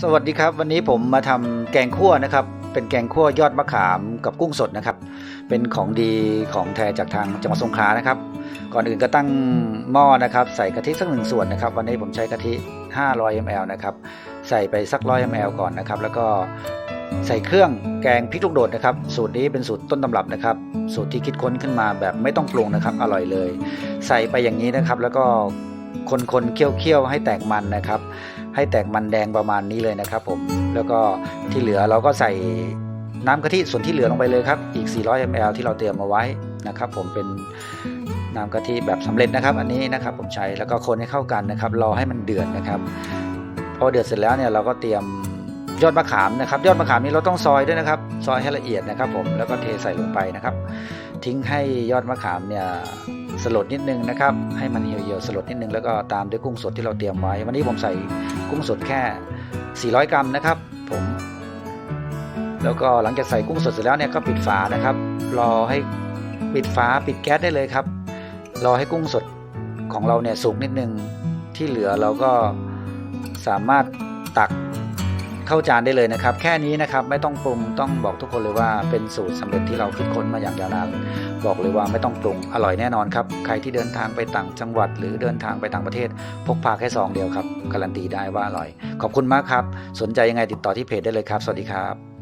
สวัสดีครับ วันนี้ผมมาทำแกงคั่วนะครับ เป็นแกงคั่วยอดมะขามกับกุ้งสดนะครับ เป็นของดีของแท้จากทางจังหวัดสงขลานะครับ ก่อนอื่นก็ตั้งหม้อนะครับ ใส่กะทิสักหนึ่งส่วนนะครับ วันนี้ผมใช้กะทิ 500 ml นะครับ ใส่ไปสัก 100 ml ก่อนนะครับ แล้วก็ใส่เครื่องแกงพริกลูกโดดนะครับ สูตรนี้เป็นสูตรต้นตำรับนะครับ สูตรที่คิดค้นขึ้นมาแบบไม่ต้องปรุงนะครับ อร่อยเลย ใส่ไปอย่างนี้นะครับ แล้วก็ คนๆเคี่ยวๆให้แตกมันนะครับ ให้แตกมันแดงประมาณนี้เลยนะครับ ผมแล้วก็ที่เหลือเราก็ใส่น้ำกะทิส่วนที่เหลือลงไปเลยครับอีก 400 ml ที่เราเตรียมมาไว้นะครับ ผมเป็นน้ำกะทิแบบสำเร็จนะครับ อันนี้นะครับ ผมใช้แล้วก็คนให้เข้ากันนะครับรอให้มันเดือดนะครับพอเดือดเสร็จแล้วเนี่ยเราก็เตรียม ยอดมะขามนะครับ ยอดมะขามนี้เราต้องซอยด้วยนะครับ ซอยให้ละเอียดนะครับ ผมแล้วก็เทใส่ลงไปนะครับ ทิ้งให้ยอดมะขามเนี่ยสลดนิดนึงนะครับ ให้มันเหี่ยวๆสลดนิดนึงแล้วก็ตามด้วยกุ้งสดที่เราเตรียมไว้ วันนี้ผมใส่กุ้งสดแค่ 400 กรัมนะครับ ผม แล้วก็หลังจากใส่กุ้งสดเสร็จแล้วเนี่ยก็ปิดฝานะครับ รอให้ปิดฝาปิดแก๊สได้เลยครับ รอให้กุ้งสดของเราเนี่ยสุกนิดนึงที่เหลือเราก็สามารถตัก เข้าจานได้เลยนะครับ แค่นี้นะครับไม่ต้องปรุงต้องบอกทุกคนเลยว่าเป็นสูตรสำเร็จที่เราคิดค้นมาอย่างยาวนานบอกเลยว่าไม่ต้องปรุงอร่อยแน่นอนครับใครที่เดินทางไปต่างจังหวัด หรือเดินทางไปต่างประเทศ พกพาแค่ซองเดียวครับการันตีได้ว่าอร่อย ขอบคุณมากครับ สนใจยังไงติดต่อที่เพจได้เลยครับ สวัสดีครับ